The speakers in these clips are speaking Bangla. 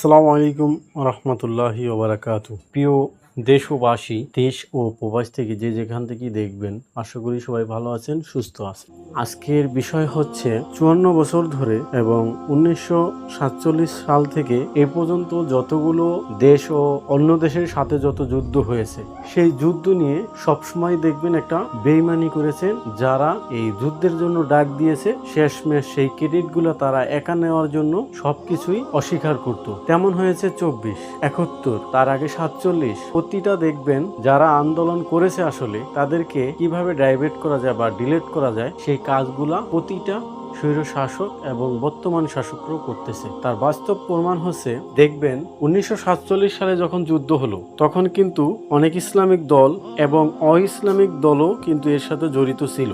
আসসালামু আলাইকুম রহমতুল্লাহি ওবরাকাত প্রিয় দেশবাসী, দেশ ও প্রবাস থেকে যে যেখান থেকে দেখবেন, আশা করি সবাই ভালো আছেন, সুস্থ আছেন। আজকের বিষয় হচ্ছে চুয়ান্ন বছর ধরে এবং উনিশশো সাতচল্লিশ সাল থেকে এ পর্যন্ত যতগুলো দেশ ও অন্য দেশের সাথে যত যুদ্ধ হয়েছে, সেই যুদ্ধ নিয়ে সবসময় দেখবেন একটা বেইমানি করেছেন, যারা এই যুদ্ধের জন্য ডাক দিয়েছে, শেষমেশ সেই ক্রেডিটগুলো তারা একা নেওয়ার জন্য সবকিছুই অস্বীকার করত। তেমন হয়েছে চব্বিশ, একাত্তর, তার আগে সাতচল্লিশ প্রতিটা দেখবেন, যারা আন্দোলন করেছে আসলে, তাদেরকে কীভাবে ডাইভেট করা যায় বা ডিলেট করা যায়, সেই কাজগুলা প্রতিটা স্বৈর শাসক এবং বর্তমান শাসকরাও করতেছে। তার বাস্তব প্রমাণ হচ্ছে, দেখবেন উনিশশো সাতচল্লিশ সালে যখন যুদ্ধ হলো, তখন কিন্তু অনেক ইসলামিক দল এবং অ ইসলামিক দলও কিন্তু এর সাথে জড়িত ছিল।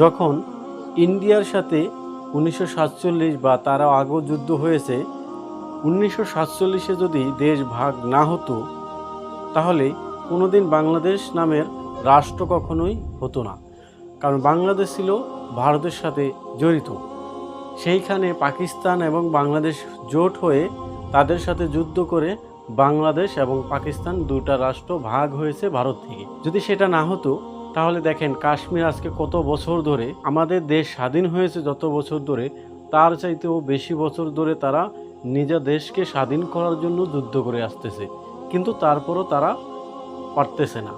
যখন ইন্ডিয়ার সাথে উনিশশো সাতচল্লিশ বা তারও আগেও যুদ্ধ হয়েছে, উনিশশো যদি দেশ ভাগ না হতো তাহলে কোনোদিন বাংলাদেশ নামের রাষ্ট্র কখনোই হতো না। কারণ বাংলাদেশ ছিল ভারতের সাথে জড়িত। সেইখানে পাকিস্তান এবং বাংলাদেশ জোট হয়ে তাদের সাথে যুদ্ধ করে বাংলাদেশ এবং পাকিস্তান দুটা রাষ্ট্র ভাগ হয়েছে ভারত থেকে। যদি সেটা না হতো, তাহলে দেখেন কাশ্মীর আজকে কত বছর ধরে আমাদের দেশ স্বাধীন হয়েছে যত বছর ধরে, তার চাইতেও বেশি বছর ধরে তারা নিজের দেশকে স্বাধীন করার জন্য যুদ্ধ করে আসতেছে। কিন্তু তারপরও তারা পারতেছে না।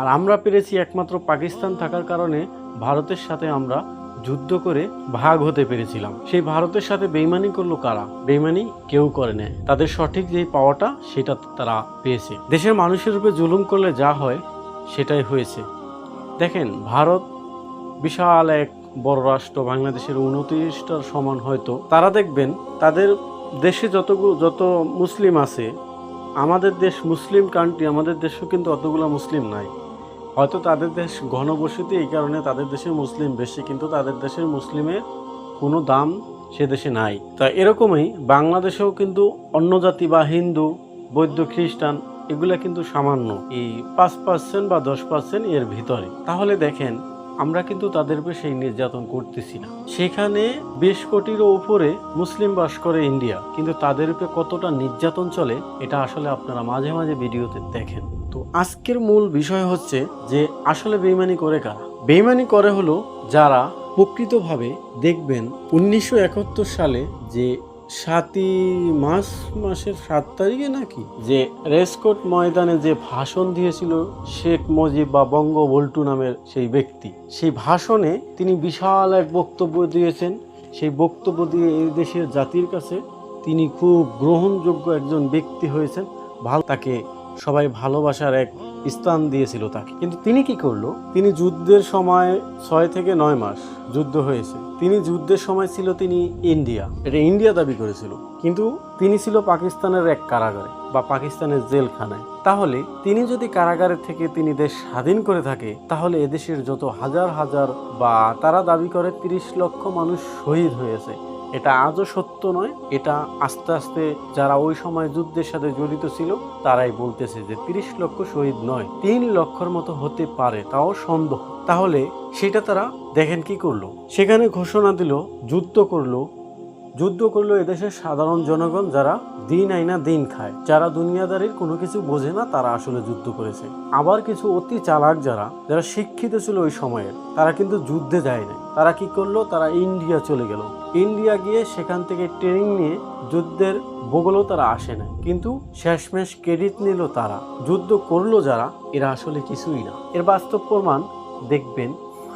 আর আমরা পেরেছি একমাত্র পাকিস্তান থাকার কারণে ভারতের সাথে আমরা যুদ্ধ করে ভাগ হতে পেরেছিলাম। সেই ভারতের সাথে বেইমানি করল কারা? বেইমানি কেউ করে নেয় তাদের সঠিক যেই পাওয়াটা, সেটা তারা পেয়েছে। দেশের মানুষের উপরে জুলুম করলে যা হয়, সেটাই হয়েছে। দেখেন, ভারত বিশাল এক বড় রাষ্ট্র, বাংলাদেশের উনত্রিশটার সমান হয়তো। তারা দেখবেন, তাদের দেশে যতগুলো যত মুসলিম আছে আমাদের দেশ মুসলিম কান্ট্রি আমাদের দেশেও কিন্তু অতগুলো মুসলিম নাই। হয়তো তাদের দেশ ঘনবসতি এই কারণে তাদের দেশে মুসলিম বেশি, কিন্তু তাদের দেশের মুসলিমের কোনো দাম সে দেশে নাই। তা এরকমই বাংলাদেশেও কিন্তু অন্য জাতি বা হিন্দু, বৌদ্ধ, খ্রিস্টান এগুলা কিন্তু সামান্য। এই পাঁচ পার্সেন্ট বা দশ পার্সেন্ট এর ভিতরে। তাহলে দেখেন আমরা কিন্তু তাদের উপরে সেই নির্যাতন করতেছি না। সেখানে বেশ কোটিরও উপরে মুসলিম বাস করে ইন্ডিয়া, কিন্তু তাদের উপরে কতটা নির্যাতন চলে, এটা আসলে আপনারা মাঝে মাঝে ভিডিওতে দেখেন। তো আজকের মূল বিষয় হচ্ছে যে, আসলে বেইমানি করে কারা? বেইমানি করে হলো যারা প্রকৃতভাবে দেখবেন উনিশশো একাত্তর সালে যে সাতই মাস, মাসের সাত তারিখে নাকি? যে রেসকোট ময়দানে যে ভাষণ দিয়েছিল শেখ মজিব বা বঙ্গবল্টু নামের সেই ব্যক্তি, সেই ভাষণে তিনি বিশাল এক বক্তব্য দিয়েছেন। সেই বক্তব্য দিয়ে এই দেশের জাতির কাছে তিনি খুব গ্রহণযোগ্য একজন ব্যক্তি হয়েছেন। ভালো তাকে সবাই ভালোবাসার এক স্থান দিয়েছিল তাকে। কিন্তু তিনি কি করল? তিনি যুদ্ধের সময় ছয় থেকে নয় মাস যুদ্ধ হয়েছে। তিনি যুদ্ধের সময় ছিল তিনি ইন্ডিয়া। এটা ইন্ডিয়া দাবি করেছিল। কিন্তু তিনি ছিল পাকিস্তানের এক কারাগারে বা পাকিস্তানের জেলখানায়। তাহলে তিনি যদি কারাগারের থেকে তিনি দেশ স্বাধীন করে থাকে, তাহলে এদেশের যত হাজার হাজার বা তারা দাবি করে তিরিশ লক্ষ মানুষ শহীদ হয়েছে। এটা আজও সত্য নয়, এটা আস্তে আস্তে যারা ওই সময় যুদ্ধের সাথে জড়িত ছিল, তারাই বলতেছে যে তিরিশ লক্ষ শহীদ নয়, তিন লক্ষর মতো হতে পারে, তাও সন্দেহ। তাহলে সেটা তারা দেখেন কি করল? সেখানে ঘোষণা দিল, যুদ্ধ করল যুদ্ধ করল এদেশের সাধারণ জনগণ যারা দিন আইনা দিন খায়, যারা দুনিয়াদারির কোনো কিছু বোঝে না, তারা আসলে যুদ্ধ করেছে। আবার কিছু অতি চালাক যারা যারা শিক্ষিত ছিল ওই সময়ের তারা কিন্তু যুদ্ধে যায় না তারা কি করল? তারা ইন্ডিয়া চলে গেল। ইন্ডিয়া গিয়ে সেখান থেকে ট্রেনিং নিয়ে যুদ্ধের বগলেও তারা আসে না কিন্তু শেষমেশ ক্রেডিট নিল তারা। যুদ্ধ করল যারা, এরা আসলে কিছুই না। এর বাস্তব প্রমাণ দেখবেন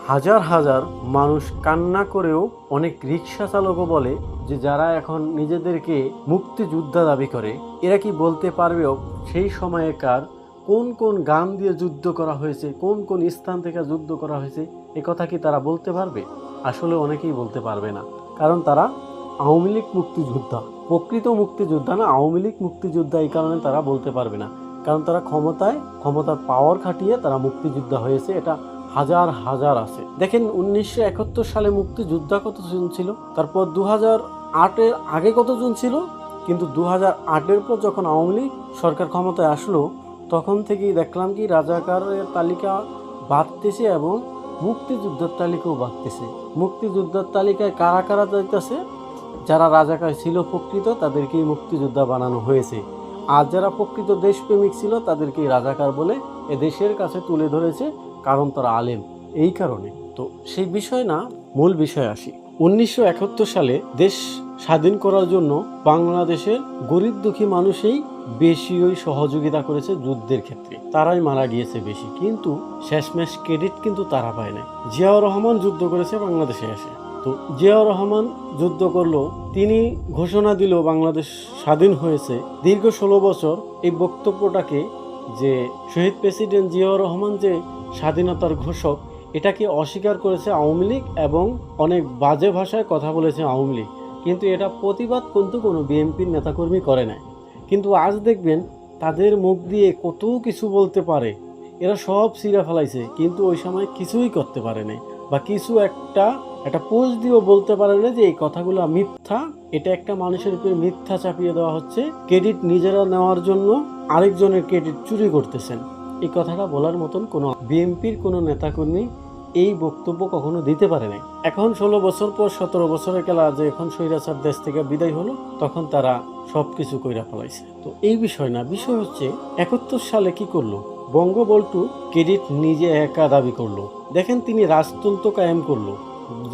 হাজার হাজার মানুষ কান্না করেও অনেক রিক্সা চালকও বলে যে যারা এখন নিজেদেরকে মুক্তিযোদ্ধা দাবি করে, এরা কি বলতে পারবেও সেই সময়কার কোন কোন গান দিয়ে যুদ্ধ করা হয়েছে, কোন কোন স্থান থেকে যুদ্ধ করা হয়েছে, এ কথা কি তারা বলতে পারবে? আসলে অনেকেই বলতে পারবে না। কারণ তারা আওয়ামী লীগ মুক্তিযোদ্ধা। প্রকৃত মুক্তিযোদ্ধা না, আওয়ামী লীগ মুক্তিযোদ্ধা এই কারণে তারা বলতে পারবে না। কারণ তারা ক্ষমতায়, ক্ষমতার পাওয়ার খাটিয়ে তারা মুক্তিযোদ্ধা হয়েছে। এটা হাজার হাজার আছে। দেখেন, উনিশশো একাত্তর সালে মুক্তিযোদ্ধা কতজন ছিল? তারপর দু হাজার আটের আগে কতজন ছিল? কিন্তু দু হাজার আটের পর যখন আওয়ামী লীগ সরকার ক্ষমতায় আসলো, তখন থেকেই দেখলাম কি, রাজাকারের তালিকা বাড়তেছে এবং মুক্তিযুদ্ধের তালিকাও বাড়তেছে। মুক্তিযুদ্ধের তালিকায় কারা কারা যাইতেছে? যারা রাজাকার ছিল প্রকৃত, তাদেরকেই মুক্তিযোদ্ধা বানানো হয়েছে। আর যারা প্রকৃত দেশপ্রেমিক ছিল, তাদেরকেই রাজাকার বলে এ দেশের কাছে তুলে ধরেছে কারণ তারা আলেম। এই কারণে। তো সেই বিষয় না, মূল বিষয় আসি। উনিশশো একাত্তর সালে দেশ স্বাধীন করার জন্য বাংলাদেশের গরিব দুঃখী মানুষই বেশি ওই সহযোগিতা করেছে যুদ্ধের ক্ষেত্রে। তারাই মারা গিয়েছে বেশি। কিন্তু শেষমেশ ক্রেডিট কিন্তু তারা পায় নাই। জিয়াউর রহমান যুদ্ধ করেছে, বাংলাদেশে এসে তো জিয়াউর রহমান যুদ্ধ করল, তিনি ঘোষণা দিল, বাংলাদেশ স্বাধীন হয়েছে। দীর্ঘ ষোলো বছর এই বক্তব্যটাকে যে শহীদ প্রেসিডেন্ট জিয়াউর রহমান যে স্বাধীনতার ঘোষক, এটাকে অস্বীকার করেছে আওয়ামী লীগ এবং অনেক বাজে ভাষায় কথা বলেছে আওয়ামী লীগ। কিন্তু এটা প্রতিবাদ কিন্তু কোনো বিএনপির নেতাকর্মী করে নাই। কিন্তু আজ দেখবেন তাদের মুখ দিয়ে কত কিছু বলতে পারে। এরা সব সিরা ফেলাইছে, কিন্তু ওই সময় কিছুই করতে পারে নাই বা কিছু একটা একটা পোজ দিয়েও বলতে পারে না যে এই কথাগুলো মিথ্যা, এটা একটা মানুষের উপরে মিথ্যা চাপিয়ে দেওয়া হচ্ছে। ক্রেডিট নিজেরা নেওয়ার জন্য আরেকজনের ক্রেডিট চুরি করতেছেন। এই কথাটা বলার মতন কোনো বিএনপির কোনো নেতাকর্মী এই বক্তব্য কখনো দিতে পারে নাই। এখন ষোলো বছর পর সতেরো বছরের খেলা যে এখন স্বৈরাচার দেশ থেকে বিদায় হলো, তখন তারা সব কিছু কইরা ফেলাইছে। তো এই বিষয় না, বিষয় হচ্ছে একাত্তর সালে কি করল? বঙ্গবল্টু ক্রেডিট নিজে একা দাবি করল। দেখেন তিনি রাজতন্ত্র কায়েম করল।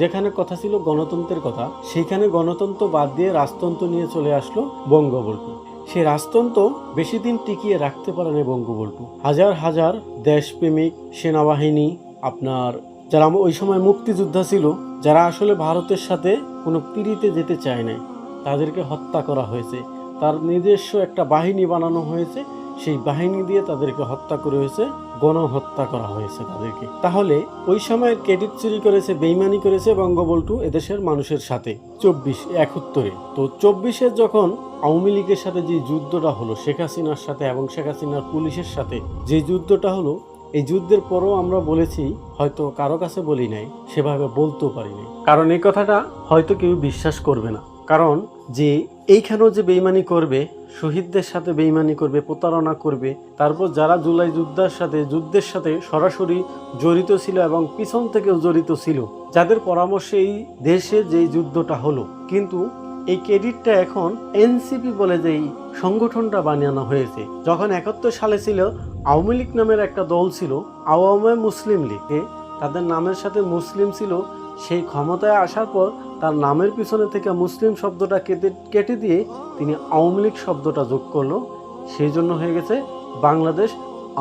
যেখানে কথা ছিল গণতন্ত্রের কথা সেখানে গণতন্ত্র বাদ দিয়ে রাজতন্ত্র নিয়ে চলে আসলো বঙ্গবল্টু সে রাজতন্ত্র বেশি দিন টিকিয়ে রাখতে পারে না বঙ্গবল্টু হাজার হাজার দেশপ্রেমিক সেনাবাহিনী আপনার, যারা ওই সময় মুক্তিযোদ্ধা ছিল, যারা আসলে ভারতের সাথে কোনো পিড়িতে যেতে চায় নাই, তাদেরকে হত্যা করা হয়েছে। তার নিজস্ব একটা বাহিনী বানানো হয়েছে, সেই বাহিনী দিয়ে তাদেরকে হত্যা করে হয়েছে গণহত্যা করা হয়েছে তাদেরকে। তাহলে ওই সময় ক্রেডিট চুরি করেছে, বেইমানি করেছে বঙ্গবল্টু এদেশের মানুষের সাথে, চব্বিশ একাত্তরে। তো চব্বিশে যখন আওয়ামী লীগের সাথে যে যুদ্ধটা হলো, শেখ হাসিনার সাথে এবং শেখ হাসিনার পুলিশের সাথে যে যুদ্ধটা হলো, এই যুদ্ধের পরও আমরা বলেছি, হয়তো কারও কাছে বলি নাই, সেভাবে বলতেও পারি নাই। কারণ এই কথাটা হয়তো কেউ বিশ্বাস করবে না। কারণ যে এইখানেও যে বেইমানি করবে, শহীদদের সাথে বেইমানি করবে, প্রতারণা করবে, তারপর যারা জুলাই যুদ্ধের সাথে যুদ্ধের সাথে সরাসরি জড়িত ছিল এবং পিছন থেকেও জড়িত ছিল, যাদের পরামর্শে এই দেশে যেই যুদ্ধটা হলো। কিন্তু এই ক্রেডিটটা এখন এনসিপি বলে যেই সংগঠনটা বানানো হয়েছে। যখন একাত্তর সালে ছিল, আওয়ামী লীগ নামের একটা দল ছিল, আওয়ামী মুসলিম লীগে। তাদের নামের সাথে মুসলিম ছিল, সেই ক্ষমতায় আসার পর তার নামের পিছনে থেকে মুসলিম শব্দটা কেটে কেটে দিয়ে তিনি আওয়ামী লীগ শব্দটা যোগ করল। সেই জন্য হয়ে গেছে বাংলাদেশ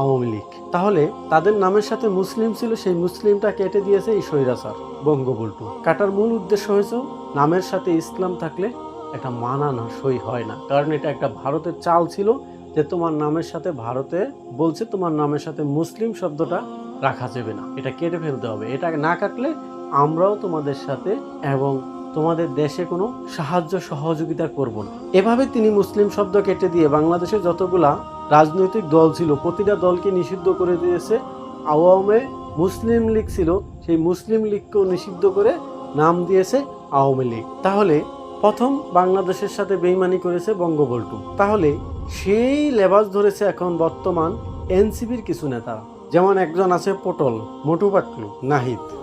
আওয়ামী লীগ। তাহলে তাদের নামের সাথে মুসলিম ছিল, সেই মুসলিমটা কেটে দিয়েছে এই স্বৈরাচার বঙ্গবল্টু কাটার মূল উদ্দেশ্য হয়েছে, নামের সাথে ইসলাম থাকলে একটা মানানা সই হয় না। কারণ এটা একটা ভারতের চাল ছিল যে তোমার নামের সাথে ভারতে বলছে, তোমার নামের সাথে মুসলিম শব্দটা রাখা যাবে না। এটা কেটে ফেলতে হবে। এটা না কাটলে আমরাও তোমাদের সাথে এবং তোমাদের দেশে কোনো সাহায্য সহযোগিতা করব না। এভাবে তিনি মুসলিম শব্দ কেটে দিয়ে বাংলাদেশে যতগুলা রাজনৈতিক দল ছিল, প্রতিটা দলকে নিষিদ্ধ করে দিয়েছে। আওয়ামে মুসলিম লীগ ছিল, সেই মুসলিম লীগকেও নিষিদ্ধ করে নাম দিয়েছে আওয়ামী লীগ। তাহলে প্রথম বাংলাদেশের সাথে বেইমানি করেছে বঙ্গবল্টু তাহলে সেই লেবাস ধরেছে এখন বর্তমান এনসিপির কিছু নেতা। যেমন একজন আছে পটল, মোটু পাটলু, নাহিদ।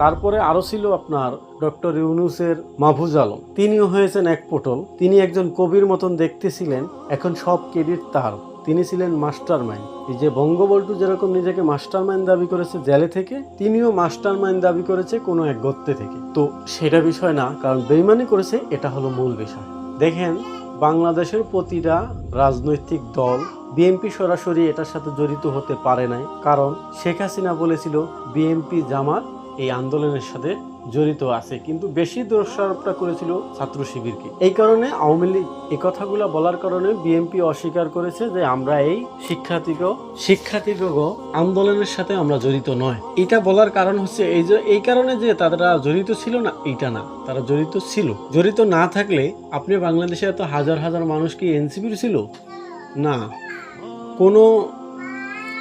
তারপরে আরও ছিল আপনার ডক্টর ইউনুসের মাহফুজ আলম। তিনিও হয়েছেন এক পটল। তিনি একজন কবির মতন দেখতে ছিলেন এখন সব ক্রেডিট তার। তিনি ছিলেন মাস্টার মাইন্ড এই যে বঙ্গবল্টু যেরকম নিজেকে মাস্টার মাইন্ড দাবি করেছে জেলে থেকে, তিনিও মাস্টার মাইন্ড দাবি করেছে কোনো এক গত্তে থেকে। তো সেটা বিষয় না, কারণ বেইমানি করেছে, এটা হলো মূল বিষয়। দেখেন, বাংলাদেশের প্রতিটা রাজনৈতিক দল, বিএনপি সরাসরি এটার সাথে জড়িত হতে পারে নাই। কারণ শেখ হাসিনা বলেছিল, বিএনপি জামাত এই আন্দোলনের সাথে জড়িত আছে। কিন্তু বেশি দোষারোপটা করেছিল ছাত্র শিবিরকে। এই কারণে আওয়ামী লীগ এই কথাগুলো বলার কারণে বিএনপি অস্বীকার করেছে যে আমরা এই শিক্ষার্থীকে শিক্ষার্থীকে আন্দোলনের সাথে আমরা জড়িত নয়। এটা বলার কারণ হচ্ছে এই যে, এই কারণে যে তারা জড়িত ছিল না, এইটা না। তারা জড়িত ছিল। জড়িত না থাকলে আপনি বাংলাদেশে এত হাজার হাজার মানুষ কি এনসিপির ছিল? না। কোনো,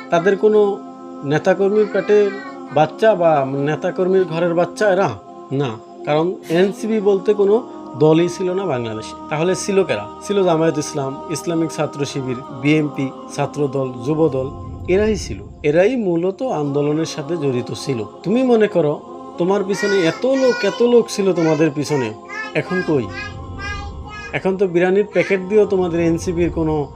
তাদের কোনো নেতাকর্মীর পেটের বাচ্চা বা নেতাকর্মীর ঘরের বাচ্চা এরা? না। কারণ এনসিবি বলতে কোনো দলই ছিল না বাংলাদেশে। তাহলে ছিল কেরা? ছিল জামায়াত ইসলাম, ইসলামিক ছাত্র শিবির, বিএনপি ছাত্র দল যুব দল এরাই ছিল। এরাই মূলত আন্দোলনের সাথে জড়িত ছিল। তুমি মনে করো, তোমার পিছনে এত লোক এত লোক ছিল তোমাদের পিছনে। এখন কই? এখন তো বিরিয়ানির প্যাকেট দিয়েও তোমাদের এনসিপির কোনো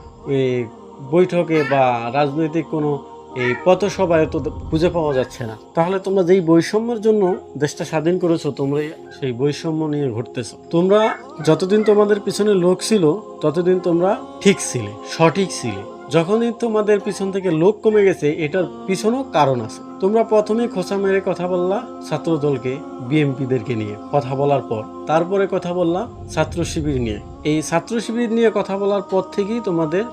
বৈঠকে বা রাজনৈতিক কোনো এই পথসভায় তো খুঁজে পাওয়া যাচ্ছে না। তাহলে তোমরা যেই বৈষম্যের জন্য দেশটা স্বাধীন করেছ, তোমরা সেই বৈষম্য নিয়ে ঘুরতেছো। তোমরা যতদিন তোমাদের পিছনে লোক ছিল, ততদিন তোমরা ঠিক ছিলে, সঠিক ছিলে। যখনই তোমাদের পিছন থেকে লোক কমে গেছে, এটার পিছনেও কারণ আছে। তোমরা প্রথমে খোঁচা মেরে কথা বললা ছাত্র দলকে বিএমপিদেরকে নিয়ে কথা বলার পর। তারপরে কথা বললা ছাত্র শিবির নিয়ে। এই ছাত্র শিবির নিয়ে কথা বলার পর থেকেই তোমাদের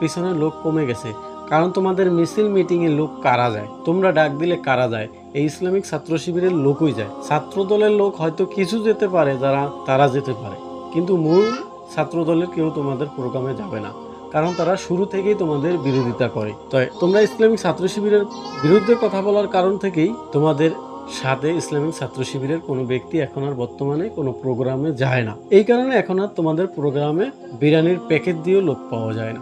পিছনে লোক কমে গেছে। কারণ তোমাদের মিছিল মিটিং এ লোক কারা যায়? তোমরা ডাক দিলে কারা যায়? এই ইসলামিক ছাত্র শিবিরের লোকই যায়। ছাত্র দলের লোক হয়তো কিছু যেতে পারে, যারা, তারা যেতে পারে। কিন্তু মূল ছাত্র দলের কেউ তোমাদের প্রোগ্রামে যাবে না। কারণ তারা শুরু থেকেই তোমাদের বিরোধিতা করে। তাই তোমরা ইসলামিক ছাত্র শিবিরের বিরুদ্ধে কথা বলার কারণ থেকেই তোমাদের সাথে ইসলামিক ছাত্র শিবিরের কোনো ব্যক্তি এখন আর বর্তমানে কোনো প্রোগ্রামে যায় না। এই কারণে এখন আর তোমাদের প্রোগ্রামে বিরিয়ানির প্যাকেট দিয়েও লোক পাওয়া যায় না।